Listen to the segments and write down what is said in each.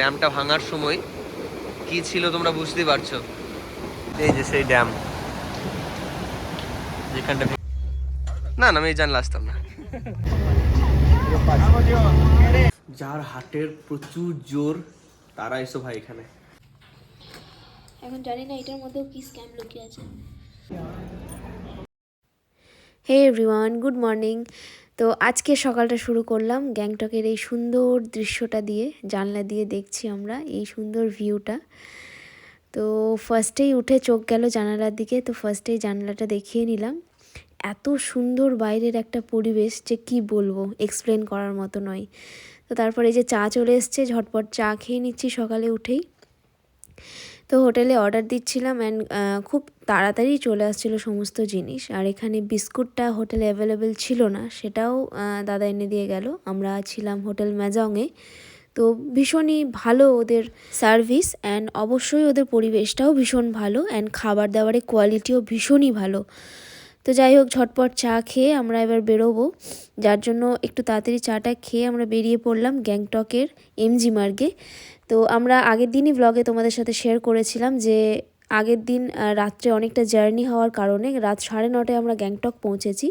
ড্যামটা ভাঙার সময় কি ছিল তোমরা বুঝতেই পারছ? এই যে সেই ড্যাম। যেখানটা না না আমি জানলে আসতাম না। যার হাটের প্রচুর জোর তারা এসো ভাই এখানে। এখন জানি না এটার মধ্যেও কি স্ক্যাম লুকিয়ে আছে। হে এভরিওয়ান গুড মর্নিং তো আজকে সকালটা শুরু করলাম গ্যাংটকের এই সুন্দর দৃশ্যটা দিয়ে, জানলা দিয়ে দেখছি আমরা এই সুন্দর ভিউটা। তো ফার্স্টেই উঠে চোখ গেল জানালার দিকে, তো ফার্স্টেই জানলাটা দেখিয়ে নিলাম। এত সুন্দর বাইরের একটা পরিবেশ যে কি বলব এক্সপ্লেন করার মতো নয়। তো তারপরে এই যে চা চলে এসছে, ঝটপট চা খেয়ে নিচ্ছি সকালে উঠেই। তো হোটেলে অর্ডার দিচ্ছিলাম অ্যান্ড খুব তাড়াতাড়ি চলে আসছিল সমস্ত জিনিস। আর এখানে বিস্কুটটা হোটেলে অ্যাভেলেবেল ছিল না, সেটাও দাদা এনে দিয়ে গেল। আমরা ছিলাম হোটেল ম্যাজংয়ে। তো ভীষণই ভালো ওদের সার্ভিস অ্যান্ড অবশ্যই ওদের পরিবেশটাও ভীষণ ভালো অ্যান্ড খাবার দাবারের কোয়ালিটিও ভীষণই ভালো। তো যাই হোক, ঝটপট চা খেয়ে আমরা এবার বেরোবো। যার জন্য একটু তাড়াতাড়ি চাটা খেয়ে আমরা বেরিয়ে পড়লাম গ্যাংটকের এমজি মার্গে। তো আমরা আগের দিনই ব্লগে তোমাদের সাথে শেয়ার করেছিলাম যে, আগের দিন রাত্রে অনেকটা জার্নি হওয়ার কারণে রাত সাড়ে নটায় আমরা গ্যাংটক পৌঁছেছি।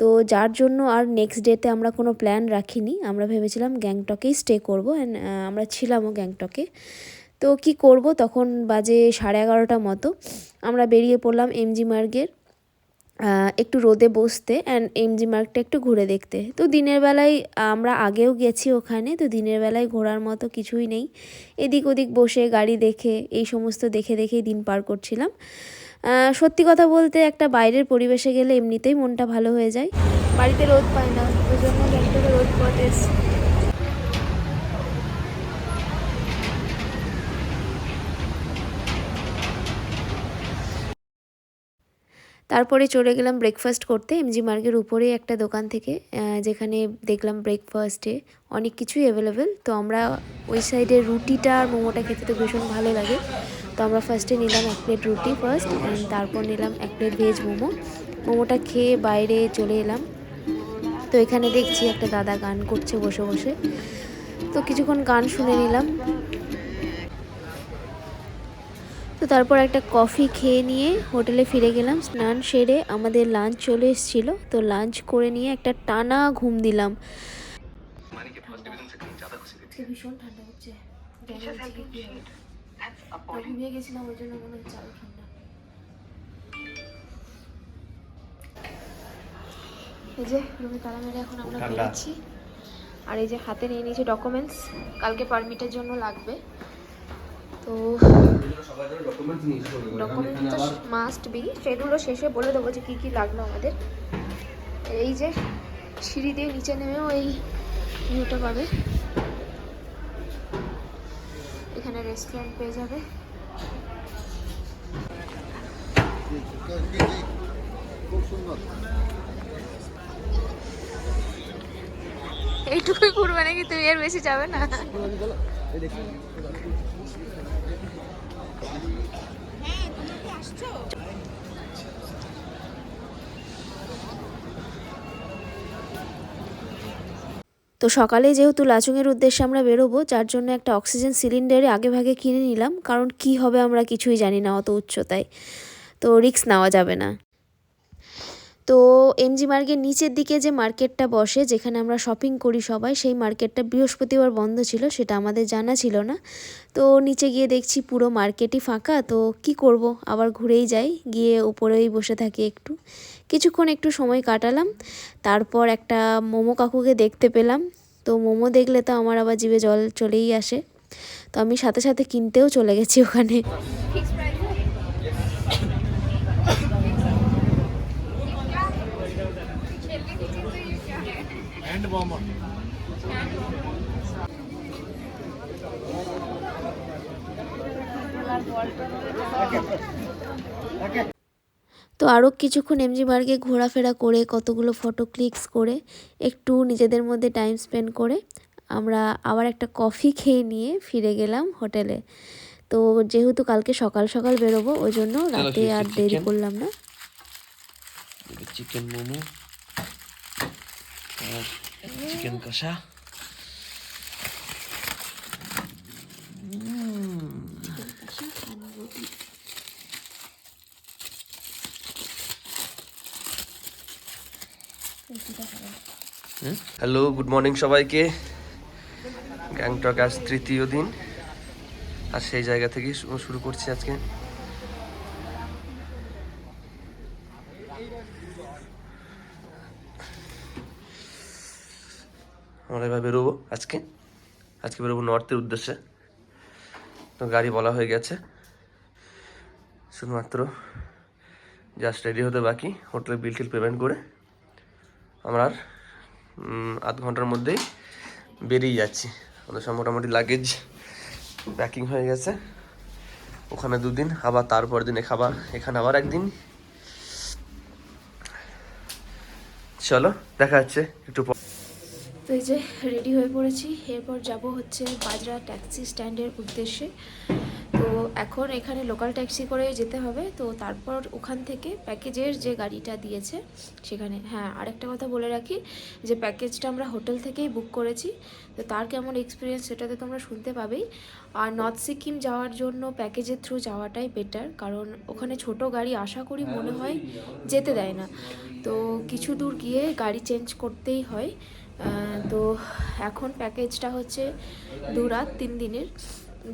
তো যার জন্য আর নেক্সট ডেতে আমরা কোনো প্ল্যান রাখিনি। আমরা ভেবেছিলাম গ্যাংটকেই স্টে করব অ্যান্ড আমরা ছিলামও গ্যাংটকে। তো কি করব? তখন বাজে সাড়ে এগারোটা মতো। আমরা বেরিয়ে পড়লাম এমজি মার্গের। একটু রোদে বসতে অ্যান্ড এমজি মার্গটা একটু ঘুরে দেখতে। তো দিনের বেলায় আমরা আগেও গেছি ওখানে, তো দিনের বেলায় ঘোরার মতো কিছুই নেই। এদিক ওদিক বসে গাড়ি দেখে, এই সমস্ত দেখে দেখেই দিন পার করছিলাম। সত্যি কথা বলতে একটা বাইরের পরিবেশে গেলে এমনিতেই মনটা ভালো হয়ে যায়। বাড়িতে রোদ পায় না, ওই জন্য রোদ পাতে তারপরে চলে গেলাম ব্রেকফাস্ট করতে এমজি মার্গের উপরে একটা দোকান থেকে যেখানে দেখলাম ব্রেকফাস্টে অনেক কিছুই অ্যাভেলেবেল তো আমরা ওই সাইডে রুটিটা আর মোমোটা খেতে তো ভীষণ ভালো লাগে। তো আমরা ফার্স্টে নিলাম এক প্লেট রুটি ফার্স্ট তারপর নিলাম এক প্লেট ভেজ মোমো। মোমোটা খেয়ে বাইরে চলে এলাম। তো এখানে দেখছি একটা দাদা গান করছে বসে বসে। তো কিছুক্ষণ গান শুনে নিলাম। তো তারপর একটা কফি খেয়ে নিয়ে হোটেলে ফিরে গেলাম। স্নান সেরে আমাদের লাঞ্চ চলে এসেছিল। তো লাঞ্চ করে নিয়ে একটা টানা ঘুম দিলাম। ভীষণ ঠান্ডা হচ্ছে ঘুমিয়ে গেছিলাম ওই জন্য মনে হচ্ছে আরও ঠান্ডা এই যে রুমে তালা মেরে এখন আমরা। বেরোচ্ছি আর এই যে হাতে নিয়ে নিয়েছি ডকুমেন্টস কালকে পারমিটের জন্য লাগবে। তো ডকুমেন্ট মাস্ট বি সেগুলো শেষে বলে দেবো যে কী কী লাগল আমাদের। এই যে সিঁড়ি দিয়ে নিচে নেমেও এই ভিউটা পাবে। এখানে রেস্টুরেন্ট পেয়ে যাবে। এইটুকুই ঘুরবে নাকি? তুমি এর বেশি যাবে না। তো সকালে যেহেতু লাচুংয়ের উদ্দেশ্যে আমরা বেরোবো, যার জন্য একটা অক্সিজেন সিলিন্ডারে আগে ভাগে কিনে নিলাম, কারণ কি হবে আমরা কিছুই জানি না অত উচ্চতায়। তো রিস্ক নেওয়া যাবে না। তো এমজি মার্গের নিচের দিকে যে মার্কেটটা বসে, যেখানে আমরা শপিং করি সবাই, সেই মার্কেটটা বৃহস্পতিবার বন্ধ ছিল, সেটা আমাদের জানা ছিল না। তো নিচে গিয়ে দেখছি পুরো মার্কেটই ফাঁকা, তো কি করব? আবার ঘুরেই যাই, গিয়ে উপরেই বসে থাকি একটু। কিছুক্ষণ একটু সময় কাটালাম, তারপর একটা মোমো কাকুকে দেখতে পেলাম। তো মোমো দেখলে তো আমার আবার জিভে জল চলেই আসে। তো আমি সাথে সাথে কিনতেও চলে গেছি ওখানে। তো আরও কিছুক্ষণ এমজি মার্গে ঘোরাফেরা করে কতগুলো ফটো ক্লিকস করে একটু নিজেদের মধ্যে টাইম স্পেন্ড করে আমরা আবার একটা কফি খেয়ে নিয়ে ফিরে গেলাম হোটেলে তো যেহেতু কালকে সকাল সকাল বেরোবো ওই জন্য রাতে আর দেরি করলাম না। চিকেন মোমো। চিকেন কষা। হ্যালো গুড মর্নিং সবাইকে। গ্যাংটক আজ তৃতীয় দিন। আর সেই জায়গা থেকেই শু- শুরু করছি আজকে। আমরা এবার বেরোবো আজকে। আজকে বেরোবো নর্থের উদ্দেশ্যে। তো গাড়ি বলা হয়ে গেছে। শুধুমাত্র জাস্ট রেডি হতে বাকি। হোটেলের বিল টিল পেমেন্ট করে। আমরা আধ ঘণ্টার মধ্যেই বেরিয়ে যাচ্ছি। আমাদের সব মোটামুটি লাগেজ প্যাকিং হয়ে গেছে। ওখানে দুদিন, আবার তারপর দিনে খাবার, এখানে আবার একদিন। চলো, দেখা যাচ্ছে একটু তো এই যে রেডি হয়ে পড়েছি, এরপর যাব হচ্ছে বাজরা ট্যাক্সি স্ট্যান্ডের উদ্দেশ্যে। এখন এখানে লোকাল ট্যাক্সি করে যেতে হবে। তো তারপর ওখান থেকে প্যাকেজের যে গাড়িটা দিয়েছে, সেখানে হ্যাঁ আরেকটা কথা বলে রাখি যে প্যাকেজটা আমরা হোটেল থেকেই বুক করেছি। তো তার কেমন এক্সপিরিয়েন্স সেটা তো তোমরা শুনতে পাবেই। আর নর্থ সিকিম যাওয়ার জন্য প্যাকেজের থ্রু যাওয়াটাই বেটার কারণ ওখানে ছোট গাড়ি আশা করি মনে হয় যেতে দেয় না। তো কিছু দূর গিয়ে গাড়ি চেঞ্জ করতেই হয়। তো এখন প্যাকেজটা হচ্ছে দু রাত, তিন দিনের।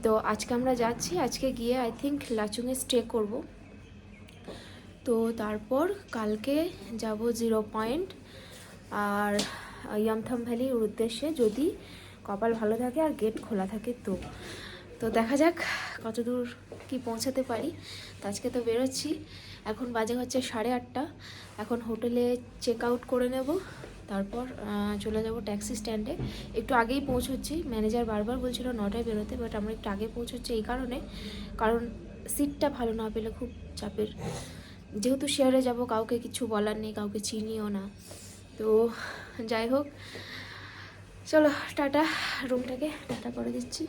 তো আজকে আমরা যাচ্ছি, আজকে গিয়ে আই থিঙ্ক লাচুংয়ে স্টে করব। তো তারপর কালকে যাব জিরো পয়েন্ট আর ইয়ামথাম ভ্যালির উদ্দেশ্যে যদি কপাল ভালো থাকে আর গেট খোলা থাকে তো। তো দেখা যাক কত দূর কি পৌঁছাতে পারি। তো আজকে তো বেরোচ্ছি, এখন বাজে হচ্ছে সাড়ে আটটা। এখন হোটেলে চেক আউট করে নেব। তারপর চলে যাব ট্যাক্সি স্ট্যান্ডে একটু আগেই পৌঁছচ্ছি। ম্যানেজার বারবার বলছিল, নটায় বেরোতে বাট আমরা একটু আগে পৌঁছচ্ছি এই কারণে। কারণ সিটটা ভালো না পেলে খুব চাপের। যেহেতু শেয়ারে যাব, কাউকে কিছু বলার নেই, কাউকে চিনিও না। তো যাই হোক, চলো, টাটা রুমটাকে টাটা করে দিচ্ছি।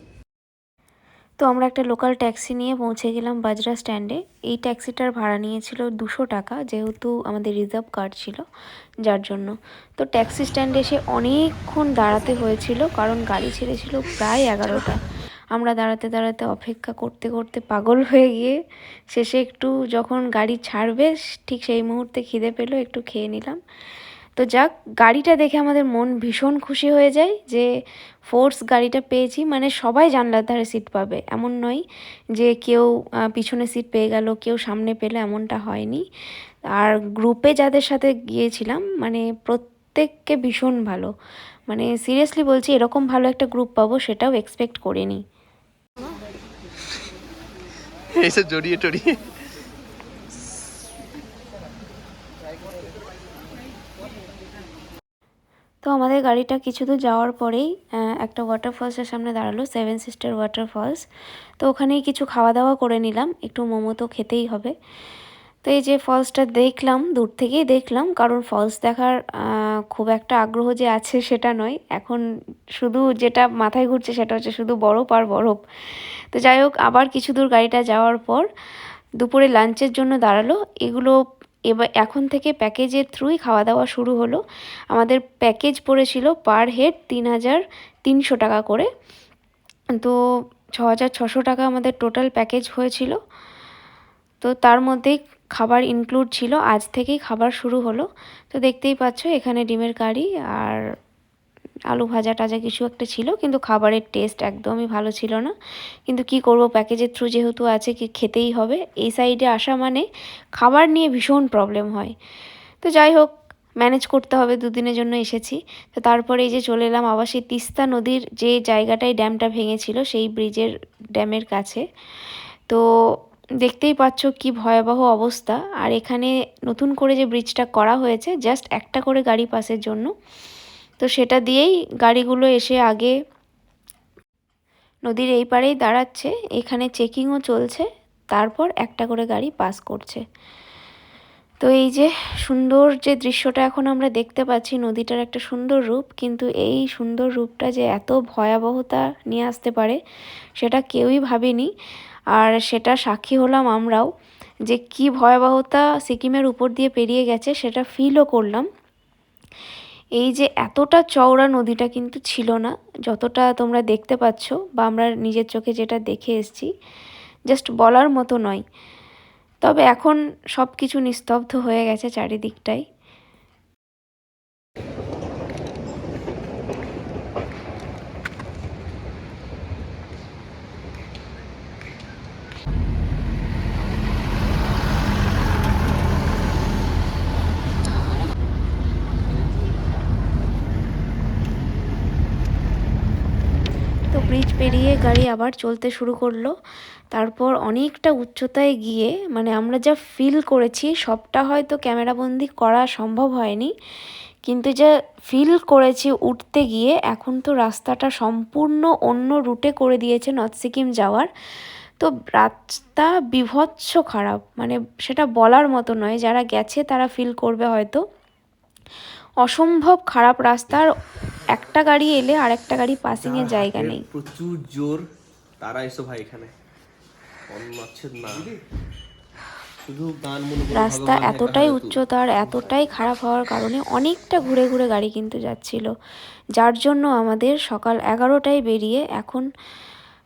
তো আমরা একটা লোকাল ট্যাক্সি নিয়ে পৌঁছে গেলাম বাজরা স্ট্যান্ডে এই ট্যাক্সিটার ভাড়া নিয়েছিল দুশো টাকা, যেহেতু আমাদের রিজার্ভ কার্ড ছিল যার জন্য। তো ট্যাক্সি স্ট্যান্ডে এসে অনেকক্ষণ দাঁড়াতে হয়েছিল, কারণ গাড়ি ছেড়েছিল প্রায় এগারোটা। আমরা দাঁড়াতে দাঁড়াতে অপেক্ষা করতে করতে পাগল হয়ে গিয়ে শেষে একটু যখন গাড়ি ছাড়বে, ঠিক সেই মুহূর্তে খিদে পেল, একটু খেয়ে নিলাম। তো যাক, গাড়িটা দেখে আমাদের মন ভীষণ খুশি হয়ে যায় যে ফোর্স গাড়িটা পেয়েছি। মানে সবাই জানলার ধারে সিট পাবে। এমন নয় যে কেউ পিছনে সিট পেয়ে গেল, কেউ সামনে পেলে এমনটা হয়নি। আর গ্রুপে যাদের সাথে গিয়েছিলাম মানে প্রত্যেককে ভীষণ ভালো। মানে সিরিয়াসলি বলছি, এরকম ভালো একটা গ্রুপ পাবো সেটাও এক্সপেক্ট করিনি। জড়িয়ে টড়িয়ে তো আমাদের গাড়িটা কিছু দূর যাওয়ার পরেই একটা ওয়াটারফলসের সামনে দাঁড়াল সেভেন সিস্টার ওয়াটারফলস তো ওখানেই কিছু খাওয়া দাওয়া করে নিলাম, একটু মোমো তো খেতেই হবে। তো এই যে ফলসটা দেখলাম, দূর থেকেই দেখলাম, কারণ ফলস দেখার খুব একটা আগ্রহ যে আছে সেটা নয়। এখন শুধু যেটা মাথায় ঘুরছে সেটা হচ্ছে শুধু বরফ আর বরফ। তো যাই হোক, আবার কিছু দূর গাড়িটা যাওয়ার পর দুপুরে লাঞ্চের জন্য দাঁড়াল। এগুলো এবার এখন থেকে প্যাকেজের থ্রুই খাওয়া দাওয়া শুরু হলো। আমাদের প্যাকেজ পড়েছিল পার হেড তিন হাজার তিনশো টাকা করে। তো ছ হাজার ছশো টাকা আমাদের টোটাল প্যাকেজ হয়েছিল। তো তার মধ্যে খাবার ইনক্লুড ছিল। আজ থেকেই খাবার শুরু হলো। তো দেখতেই পাচ্ছ, এখানে ডিমের কারি আর আলু ভাজা টাজা কিছু একটা ছিল, কিন্তু খাবারের টেস্ট একদমই ভালো ছিল না। কিন্তু কি করব প্যাকেজের থ্রু যেহেতু আছে, কি খেতেই হবে। এই সাইডে আসা মানে খাবার নিয়ে ভীষণ প্রবলেম হয়। তো যাই হোক ম্যানেজ করতে হবে, দুদিনের জন্য এসেছি। তো তারপরে এই যে চলে এলাম আবার সেই তিস্তা নদীর যে জায়গাটায় ড্যামটা ভেঙেছিল, সেই ব্রিজের ড্যামের কাছে। তো দেখতেই পাচ্ছ কি ভয়াবহ অবস্থা। আর এখানে নতুন করে যে ব্রিজটা করা হয়েছে জাস্ট একটা করে গাড়ি পাসের জন্য। তো সেটা দিয়েই গাড়িগুলো এসে আগে নদীর এই পারেই দাঁড়াচ্ছে। এখানে চেকিংও চলছে। তারপর একটা করে গাড়ি পাস করছে। তো এই যে সুন্দর যে দৃশ্যটা এখন আমরা দেখতে পাচ্ছি, নদীটার একটা সুন্দর রূপ, কিন্তু এই সুন্দর রূপটা যে এত ভয়াবহতা নিয়ে আসতে পারে, সেটা কেউই ভাবেনি। আর সেটা সাক্ষী হলাম আমরাও যে কি ভয়াবহতা সিকিমের উপর দিয়ে পেরিয়ে গেছে, সেটা ফিলও করলাম। এই যে এতটা চওড়া নদীটা কিন্তু ছিল না, যতটা তোমরা দেখতে পাচ্ছ বা আমরা নিজের চোখে যেটা দেখে এসছি জাস্ট বলার মতো নয়। তবে এখন সব কিছু নিস্তব্ধ হয়ে গেছে চারিদিকটাই। পেরিয়ে গাড়ি আবার চলতে শুরু করল। তারপর অনেকটা উচ্চতায় গিয়ে মানে আমরা যা ফিল করেছি, সবটা হয়তো ক্যামেরাবন্দি করা সম্ভব হয়নি। কিন্তু যা ফিল করেছি উঠতে গিয়ে, এখন তো রাস্তাটা সম্পূর্ণ অন্য রুটে করে দিয়েছে নর্থ সিকিম যাওয়ার। তো রাস্তা বিভৎস খারাপ মানে সেটা বলার মতো নয়, যারা গেছে তারা ফিল করবে হয়তো। অসম্ভব খারাপ রাস্তার একটা গাড়ি এলে আর একটা গাড়ি পাসিংয়ের জায়গা নেই। প্রচুর জোর তারা এসো ভাই এখানে। না। রাস্তা এতটাই উচ্চতার এতটাই খারাপ হওয়ার কারণে অনেকটা ঘুরে ঘুরে গাড়ি কিন্তু যাচ্ছিল। যার জন্য আমাদের সকাল এগারোটায় বেরিয়ে এখন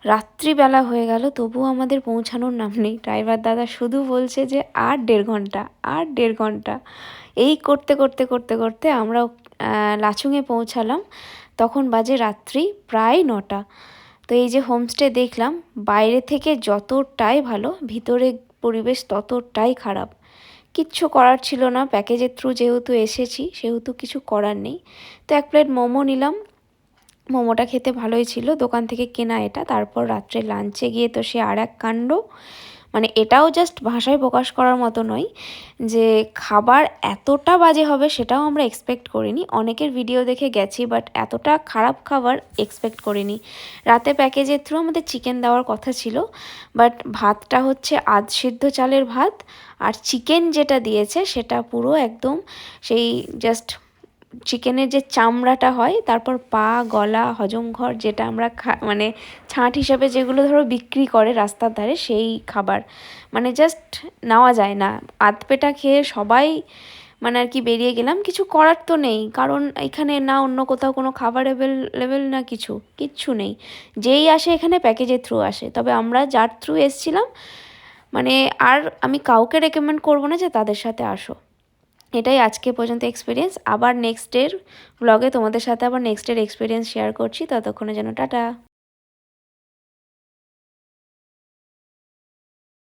রাত্রিবেলা হয়ে গেল, তবুও আমাদের পৌঁছানোর নাম নেই। ড্রাইভার দাদা শুধু বলছে যে, আর দেড় ঘণ্টা, আর দেড় ঘণ্টা। এই করতে করতে করতে করতে আমরা লাচুংয়ে পৌঁছালাম। তখন বাজে রাত্রি প্রায় নটা। তো এই যে হোমস্টে দেখলাম, বাইরে থেকে যতটাই ভালো, ভিতরে পরিবেশ ততটাই খারাপ। কিচ্ছু করার ছিল না, প্যাকেজের থ্রু যেহেতু এসেছি, সেহেতু কিছু করার নেই। তো এক প্লেট মোমো নিলাম মোমোটা খেতে ভালোই ছিল, দোকান থেকে কেনা এটা। তারপর রাত্রে লাঞ্চে গিয়ে তো সে আর এক কাণ্ড। মানে এটাও জাস্ট ভাষায় প্রকাশ করার মতো নয় যে খাবার এতটা বাজে হবে সেটাও আমরা এক্সপেক্ট করিনি। অনেকের ভিডিও দেখে গেছি বাট এতটা খারাপ খাবার এক্সপেক্ট করিনি। রাতে প্যাকেজের থ্রু আমাদের চিকেন দেওয়ার কথা ছিল বাট ভাতটা হচ্ছে আধ সিদ্ধ চালের ভাত, আর চিকেন যেটা দিয়েছে সেটা পুরো একদম সেই জাস্ট চিকেনের যে চামড়াটা হয়, তারপর পা, গলা, হজম ঘর যেটা আমরা মানে ছাঁট হিসাবে যেগুলো ধরো বিক্রি করে রাস্তার ধারে সেই খাবার। মানে জাস্ট নেওয়া যায় না। আধ পেটা খেয়ে সবাই মানে আর কি বেরিয়ে গেলাম। কিছু করার তো নেই। কারণ এখানে না অন্য কোথাও কোনো খাবার লেভেল না কিছু। কিচ্ছু নেই। যেই আসে এখানে প্যাকেজের থ্রু আসে। তবে আমরা যার থ্রু এসছিলাম মানে আর আমি কাউকে রেকমেন্ড করব না যে তাদের সাথে আসো। এটাই আজকে পর্যন্ত এক্সপিরিয়েন্স আবার নেক্সট ডের ব্লগে তোমাদের সাথে আবার নেক্সট ডের এক্সপিরিয়েন্স শেয়ার করছি। ততক্ষণে যেন টাটা।